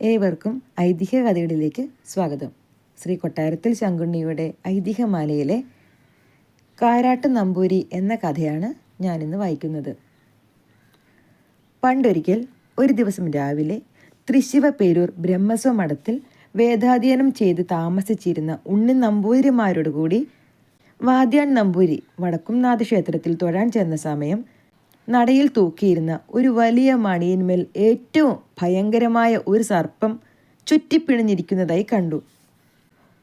ഏവർക്കും ഐതിഹ്യ കഥകളിലേക്ക് സ്വാഗതം. ശ്രീ കൊട്ടാരത്തിൽ ശങ്കുണ്ണിയുടെ ഐതിഹ്യമാലയിലെ കാരാട്ട് നമ്പൂരി എന്ന കഥയാണ് ഞാനിന്ന് വായിക്കുന്നത്. പണ്ടൊരിക്കൽ ഒരു ദിവസം രാവിലെ തൃശിവ പേരൂർ ബ്രഹ്മസ്വ മഠത്തിൽ വേദാധ്യയനം ചെയ്ത് താമസിച്ചിരുന്ന ഉണ്ണി നമ്പൂതിരിമാരോട് കൂടി വാദ്യാൻ നമ്പൂരി വടക്കുംനാഥ ക്ഷേത്രത്തിൽ തൊഴാൻ ചെന്ന സമയം നടയിൽ തൂക്കിയിരുന്ന ഒരു വലിയ മണിയിന്മേൽ ഏറ്റവും ഭയങ്കരമായ ഒരു സർപ്പം ചുറ്റിപ്പിണിഞ്ഞിരിക്കുന്നതായി കണ്ടു.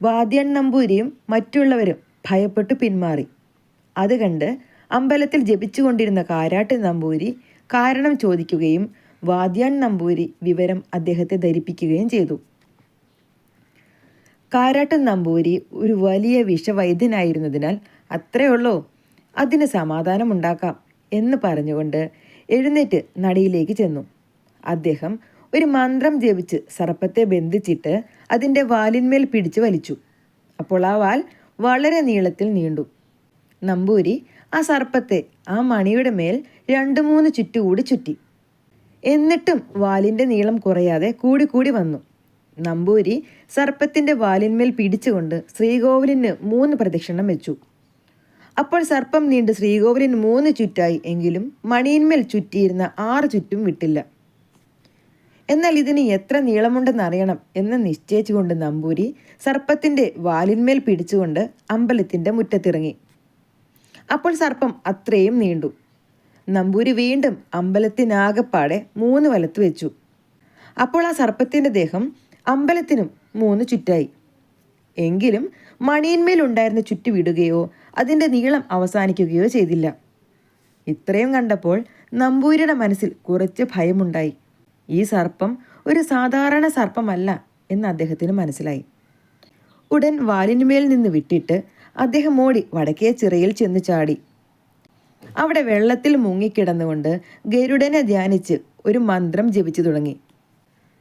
വാദ്യൻ നമ്പൂരിയും മറ്റുള്ളവരും ഭയപ്പെട്ടു പിന്മാറി. അത് കണ്ട് അമ്പലത്തിൽ ജപിച്ചുകൊണ്ടിരുന്ന കാരാട്ട് നമ്പൂരി കാരണം ചോദിക്കുകയും വാദ്യൻ നമ്പൂരി വിവരം അദ്ദേഹത്തെ ധരിപ്പിക്കുകയും ചെയ്തു. കാരാട്ടൻ നമ്പൂരി ഒരു വലിയ വിഷവൈദ്യനായിരുന്നതിനാൽ അത്രയുള്ളൂ അതിന് സമാധാനമുണ്ടാക്കാം. എന്ന് പറഞ്ഞുകൊണ്ട് എഴുന്നേറ്റ് നടിയിലേക്ക് ചെന്നു. അദ്ദേഹം ഒരു മന്ത്രം ജപിച്ച് സർപ്പത്തെ ബന്ധിച്ചിട്ട് അതിന്റെ വാലിന്മേൽ പിടിച്ചു വലിച്ചു. അപ്പോൾ ആ വാൽ വളരെ നീളത്തിൽ നീണ്ടു. നമ്പൂരി ആ സർപ്പത്തെ ആ മണിയുടെ മേൽ രണ്ട് മൂന്ന് ചുറ്റുകൂടി ചുറ്റി. എന്നിട്ടും വാലിന്റെ നീളം കുറയാതെ കൂടി കൂടി വന്നു. നമ്പൂരി സർപ്പത്തിന്റെ വാലിന്മേൽ പിടിച്ചുകൊണ്ട് ശ്രീകോവിലിന് മൂന്ന് പ്രദക്ഷിണം വെച്ചു. അപ്പോൾ സർപ്പം നീണ്ട് ശ്രീകോവിലിന് മൂന്ന് ചുറ്റായി എങ്കിലും മണിയിന്മേൽ ചുറ്റിയിരുന്ന ആറ് ചുറ്റും വിട്ടില്ല. എന്നാൽ ഇതിന് എത്ര നീളമുണ്ടെന്ന് അറിയണം എന്ന് നിശ്ചയിച്ചുകൊണ്ട് നമ്പൂരി സർപ്പത്തിന്റെ വാലിന്മേൽ പിടിച്ചുകൊണ്ട് അമ്പലത്തിന്റെ മുറ്റത്തിറങ്ങി. അപ്പോൾ സർപ്പം അത്രയും നീണ്ടു. നമ്പൂരി വീണ്ടും അമ്പലത്തിനാകപ്പാടെ മൂന്ന് വലത്ത് വെച്ചു. അപ്പോൾ ആ സർപ്പത്തിന്റെ ദേഹം അമ്പലത്തിനും മൂന്ന് ചുറ്റായി. എങ്കിലും മണിയിന്മേൽ ഉണ്ടായിരുന്ന ചുറ്റു വിടുകയോ അതിന്റെ നീളം അവസാനിക്കുകയോ ചെയ്തില്ല. ഇത്രയും കണ്ടപ്പോൾ നമ്പൂരിയുടെ മനസ്സിൽ കുറച്ച് ഭയമുണ്ടായി. ഈ സർപ്പം ഒരു സാധാരണ സർപ്പമല്ല എന്ന് അദ്ദേഹത്തിന് മനസ്സിലായി. ഉടൻ വാലിനുമേൽ നിന്ന് വിട്ടിട്ട് അദ്ദേഹം ഓടി വടക്കേ ചിറയിൽ ചെന്ന് ചാടി. അവിടെ വെള്ളത്തിൽ മുങ്ങിക്കിടന്നുകൊണ്ട് ഗരുഡനെ ധ്യാനിച്ച് ഒരു മന്ത്രം ജപിച്ചു തുടങ്ങി.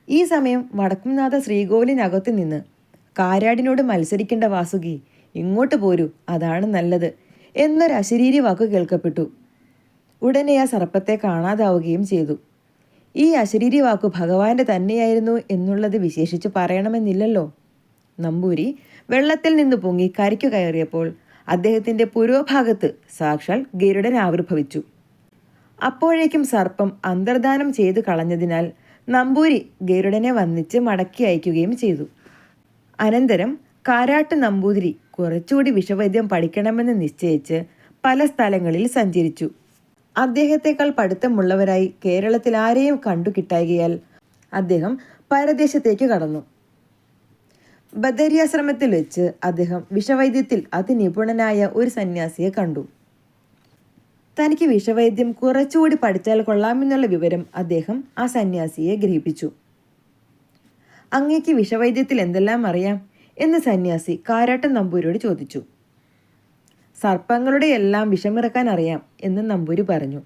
ഈ സമയം വടക്കുംനാഥ ശ്രീകോവിലിനകത്ത് നിന്ന് കാരാടിനോട് മത്സരിക്കേണ്ട വാസുകി ഇങ്ങോട്ട് പോരൂ അതാണ് നല്ലത് എന്നൊരു അശരീരി വാക്ക് കേൾക്കപ്പെട്ടു. ഉടനെ ആ സർപ്പത്തെ കാണാതാവുകയും ചെയ്തു. ഈ അശരീരി വാക്കു ഭഗവാന്റെ തന്നെയായിരുന്നു എന്നുള്ളത് വിശേഷിച്ച് പറയണമെന്നില്ലല്ലോ. നമ്പൂരി വെള്ളത്തിൽ നിന്ന് പൊങ്ങി കരയ്ക്കു കയറിയപ്പോൾ അദ്ദേഹത്തിന്റെ പുരോഭാഗത്ത് സാക്ഷാൽ ഗരുഡൻ ആവിർഭവിച്ചു. അപ്പോഴേക്കും സർപ്പം അന്തർദാനം ചെയ്തു കളഞ്ഞതിനാൽ നമ്പൂരി ഗരുഡനെ വന്നിച്ച് മടക്കി അയക്കുകയും ചെയ്തു. അനന്തരം കാരാട്ട് നമ്പൂതിരി കുറച്ചുകൂടി വിഷവൈദ്യം പഠിക്കണമെന്ന് നിശ്ചയിച്ച് പല സ്ഥലങ്ങളിൽ സഞ്ചരിച്ചു. അദ്ദേഹത്തെക്കാൾ പഠിത്തമുള്ളവരായി കേരളത്തിൽ ആരെയും കണ്ടു കിട്ടായികയാൽ അദ്ദേഹം പരദേശത്തേക്ക് കടന്നു. ബദരിയാശ്രമത്തിൽ വെച്ച് അദ്ദേഹം വിഷവൈദ്യത്തിൽ അതിനിപുണനായ ഒരു സന്യാസിയെ കണ്ടു. തനിക്ക് വിഷവൈദ്യം കുറച്ചുകൂടി പഠിച്ചാൽ കൊള്ളാമെന്നുള്ള വിവരം അദ്ദേഹം ആ സന്യാസിയെ ഗ്രഹിപ്പിച്ചു. അങ്ങേക്ക് വിഷവൈദ്യത്തിൽ എന്തെല്ലാം അറിയാം? എന്ന് സന്യാസി കാരാട്ടൻ നമ്പൂരിയോട് ചോദിച്ചു. സർപ്പങ്ങളുടെ എല്ലാം വിഷമിറക്കാൻ അറിയാം എന്ന് നമ്പൂരി പറഞ്ഞു.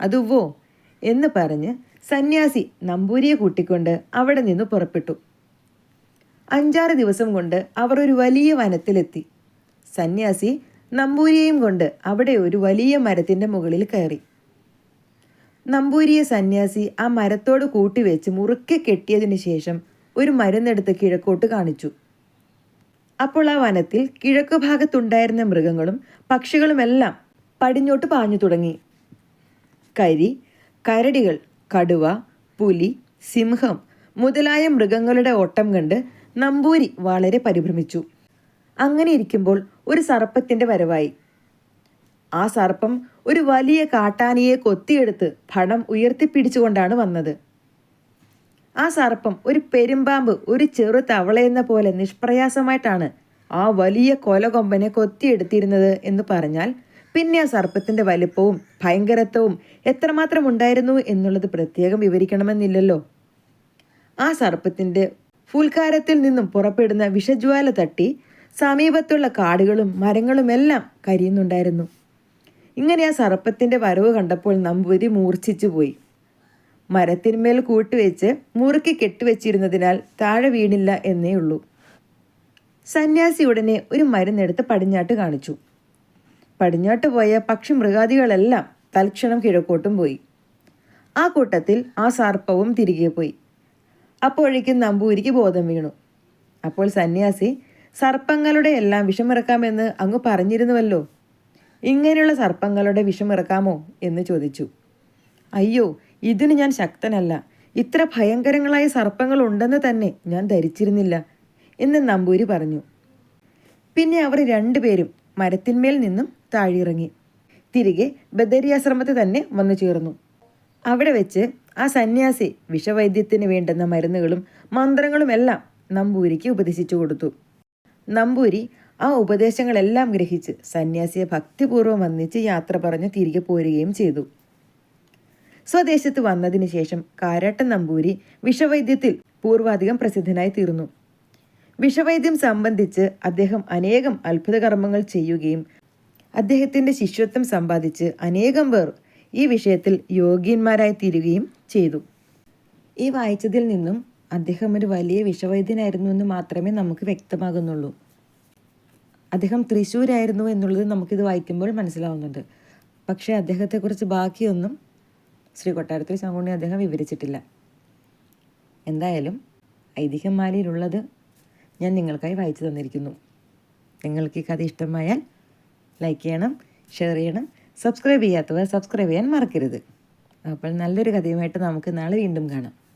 അതുവോ എന്ന് പറഞ്ഞ് സന്യാസി നമ്പൂരിയെ കൂട്ടിക്കൊണ്ട് അവിടെ നിന്ന് പുറപ്പെട്ടു. അഞ്ചാറ് ദിവസം കൊണ്ട് അവർ ഒരു വലിയ വനത്തിലെത്തി. സന്യാസി നമ്പൂരിയെയും കൊണ്ട് അവിടെ ഒരു വലിയ മരത്തിന്റെ മുകളിൽ കയറി. നമ്പൂരിയെ സന്യാസി ആ മരത്തോട് കൂട്ടിവെച്ച് മുറുക്കെ കെട്ടിയതിന് ശേഷം ഒരു മരുന്നെടുത്ത് കിഴക്കോട്ട് കാണിച്ചു. അപ്പോൾ ആ വനത്തിൽ കിഴക്കു ഭാഗത്തുണ്ടായിരുന്ന മൃഗങ്ങളും പക്ഷികളുമെല്ലാം പടിഞ്ഞോട്ട് പാഞ്ഞു തുടങ്ങി. കരി കരടികൾ കടുവ പുലി സിംഹം മുതലായ മൃഗങ്ങളുടെ ഓട്ടം കണ്ട് നമ്പൂരി വളരെ പരിഭ്രമിച്ചു. അങ്ങനെ ഇരിക്കുമ്പോൾ ഒരു സർപ്പത്തിന്റെ വരവായി. ആ സർപ്പം ഒരു വലിയ കാട്ടാനിയെ കൊത്തിയെടുത്ത് ഫണം ഉയർത്തിപ്പിടിച്ചുകൊണ്ടാണ് വന്നത്. ആ സർപ്പം ഒരു പെരുമ്പാമ്പ് ഒരു ചെറു തവളയെന്ന പോലെ നിഷ്പ്രയാസമായിട്ടാണ് ആ വലിയ കൊലകൊമ്പനെ കൊത്തിയെടുത്തിരുന്നത് എന്ന് പറഞ്ഞാൽ പിന്നെ ആ സർപ്പത്തിന്റെ വലിപ്പവും ഭയങ്കരത്വവും എത്രമാത്രം ഉണ്ടായിരുന്നു എന്നുള്ളത് പ്രത്യേകം വിവരിക്കണമെന്നില്ലല്ലോ. ആ സർപ്പത്തിന്റെ ഫുൽക്കാരത്തിൽ നിന്നും പുറപ്പെടുന്ന വിഷജ്വാല തട്ടി സമീപത്തുള്ള കാടുകളും മരങ്ങളുമെല്ലാം കരിയുന്നുണ്ടായിരുന്നു. ഇങ്ങനെ ആ സർപ്പത്തിന്റെ വരവ് കണ്ടപ്പോൾ നമ്പൂരി മൂർച്ഛിച്ചു പോയി. മരത്തിന്മേൽ കൂട്ടുവെച്ച് മുറുക്കി കെട്ടിവെച്ചിരുന്നതിനാൽ താഴെ വീണില്ല എന്നേ ഉള്ളൂ. സന്യാസി ഉടനെ ഒരു മരുന്നെടുത്ത് പടിഞ്ഞാട്ട് കാണിച്ചു. പടിഞ്ഞാട്ട് പോയ പക്ഷി മൃഗാദികളെല്ലാം തൽക്ഷണം കിഴക്കോട്ടും പോയി. ആ കൂട്ടത്തിൽ ആ സർപ്പവും തിരികെ പോയി. അപ്പോഴേക്കും നമ്പൂരിക്ക് ബോധം വീണു. അപ്പോൾ സന്യാസി സർപ്പങ്ങളുടെ എല്ലാം വിഷമിറക്കാമെന്ന് അങ്ങ് പറഞ്ഞിരുന്നുവല്ലോ. ഇങ്ങനെയുള്ള സർപ്പങ്ങളുടെ വിഷമിറക്കാമോ എന്ന് ചോദിച്ചു. അയ്യോ ഇതിന് ഞാൻ ശക്തനല്ല. ഇത്ര ഭയങ്കരങ്ങളായ സർപ്പങ്ങൾ ഉണ്ടെന്ന് തന്നെ ഞാൻ ധരിച്ചിരുന്നില്ല എന്ന് നമ്പൂരി പറഞ്ഞു. പിന്നെ അവർ രണ്ടുപേരും മരത്തിന്മേൽ നിന്നും താഴിറങ്ങി തിരികെ ബദരിയാശ്രമത്തിൽ തന്നെ വന്നു ചേർന്നു. അവിടെ വെച്ച് ആ സന്യാസി വിഷവൈദ്യത്തിന് വേണ്ടുന്ന മരുന്നുകളും മന്ത്രങ്ങളുമെല്ലാം നമ്പൂരിക്ക് ഉപദേശിച്ചു കൊടുത്തു. നമ്പൂരി ആ ഉപദേശങ്ങളെല്ലാം ഗ്രഹിച്ച് സന്യാസിയെ ഭക്തിപൂർവം വന്നിച്ച് യാത്ര പറഞ്ഞ് തിരികെ പോരുകയും ചെയ്തു. സ്വദേശത്ത് വന്നതിന് ശേഷം കാരാട്ടൻ നമ്പൂരി വിഷവൈദ്യത്തിൽ പൂർവാധികം പ്രസിദ്ധനായി തീർന്നു. വിഷവൈദ്യം സംബന്ധിച്ച് അദ്ദേഹം അനേകം അത്ഭുത കർമ്മങ്ങൾ ചെയ്യുകയും അദ്ദേഹത്തിന്റെ ശിഷ്യത്വം സമ്പാദിച്ച് അനേകം പേർ ഈ വിഷയത്തിൽ യോഗ്യന്മാരായി തീരുകയും ചെയ്തു. ഈ വായിച്ചതിൽ നിന്നും അദ്ദേഹം ഒരു വലിയ വിഷവൈദ്യനായിരുന്നു എന്ന് മാത്രമേ നമുക്ക് വ്യക്തമാകുന്നുള്ളൂ. അദ്ദേഹം തൃശ്ശൂരായിരുന്നു എന്നുള്ളത് നമുക്കിത് വായിക്കുമ്പോൾ മനസ്സിലാവുന്നുണ്ട്. പക്ഷേ അദ്ദേഹത്തെക്കുറിച്ച് ബാക്കിയൊന്നും ശ്രീ കൊട്ടാരത്തിൽ ശങ്കുണ്ണി അദ്ദേഹം വിവരിച്ചിട്ടില്ല. എന്തായാലും ഐതിഹ്യമാലയിലുള്ളത് ഞാൻ നിങ്ങൾക്കായി വായിച്ചു തന്നിരിക്കുന്നു. നിങ്ങൾക്ക് ഈ കഥ ഇഷ്ടമായാൽ ലൈക്ക് ചെയ്യണം ഷെയർ ചെയ്യണം സബ്സ്ക്രൈബ് ചെയ്യാത്തവർ സബ്സ്ക്രൈബ് ചെയ്യാൻ മറക്കരുത്. അപ്പോൾ നല്ലൊരു കഥയുമായിട്ട് നമുക്ക് നാളെ വീണ്ടും കാണാം.